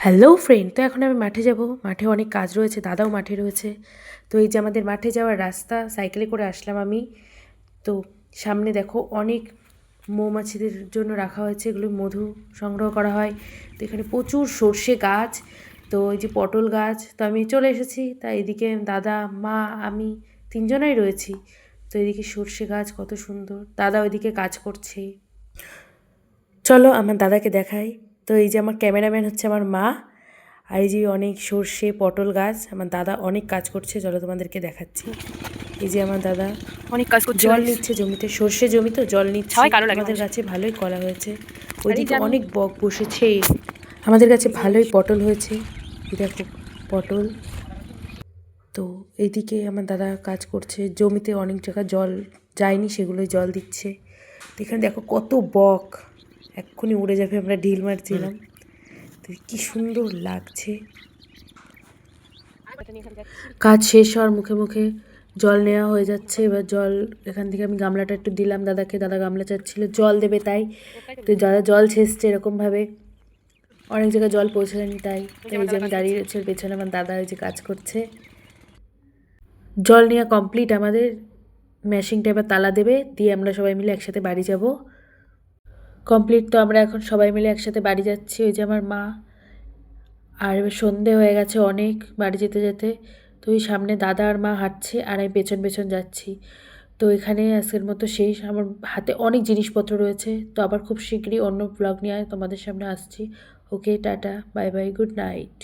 Hello friend তো এখন আমি মাঠে যাব। মাঠে অনেক কাজ রয়েছে। দাদাও মাঠে রয়েছে। তো এই যে আমাদের মাঠে যাওয়ার রাস্তা সাইকেলে করে আসলাম আমি। তো সামনে দেখো অনেক মৌমাছিদের জন্য রাখা হয়েছে। এগুলো মধু সংগ্রহ করা হয়। তো এখানে প্রচুর সর্ষে গাছ, তো এই যে পটল গাছ। তো আমি চলে এসেছি। তা এদিকে দাদা, মা, আমি তিনজনাই রয়েছি। তো এদিকে সর্ষে গাছ কত সুন্দর। দাদা ওইদিকে কাজ করছে। চলো আমার দাদাকে দেখাই। তো এই যে আমার ক্যামেরাম্যান হচ্ছে আমার মা আর এই যে অনেক সর্ষে পটল গাছ আমার দাদা অনেক কাজ করছে চলো তোমাদেরকে দেখাচ্ছি। এই যে আমার দাদা অনেক কাজ করছে জল নিচ্ছে জমিতে সর্ষে জমি তো জল নিচ্ছে। আমাদের। গাছে ভালোই কলা হয়েছে। ওইদিকে অনেক বক বসেছে। আমাদের কাছে ভালোই পটল হয়েছে। দেখো পটল। তো এইদিকে আমার দাদা কাজ করছে। জমিতে অনেক জায়গা জল যায়নি সেগুলোই জল দিচ্ছে। এখানে দেখো কত বক। এক্ষুনি উড়ে যাবে, আমরা ঢিল মারছিলাম। তো কি সুন্দর লাগছে। কাজ শেষ হওয়ার মুখে মুখে জল নেওয়া হয়ে যাচ্ছে। এবার জল, এখান থেকে আমি গামলাটা একটু দিলাম দাদাকে। দাদা গামলা চাচ্ছিল, জল দেবে তাই। তো দাদা জল ছেঁচছে এরকমভাবে। অনেক জায়গায় জল পৌঁছায়নি তাই। এই যে আমি দাঁড়িয়ে রয়েছে পেছনে আমার দাদা ওই যে কাজ করছে। জল নেওয়া কমপ্লিট আমাদের ম্যাশিংটা এবার তালা দেবে। দিয়ে আমরা সবাই মিলে একসাথে বাড়ি যাব। কমপ্লিট তো আমরা এখন সবাই মিলে একসাথে বাড়ি যাচ্ছি। ওই যে আমার মা। আর সন্ধে হয়ে গেছে অনেক বাড়ি যেতে যেতে। তো ওই সামনে দাদা আর মা হাঁটছে আর আমি পেছন পেছন যাচ্ছি। তো এখানে আজকের মতো শেষ। আমার হাতে অনেক জিনিসপত্র রয়েছে। তো আবার খুব শীঘ্রই অন্য ব্লগ নিয়ে তোমাদের সামনে আসছি। Okay tata. Bye bye good night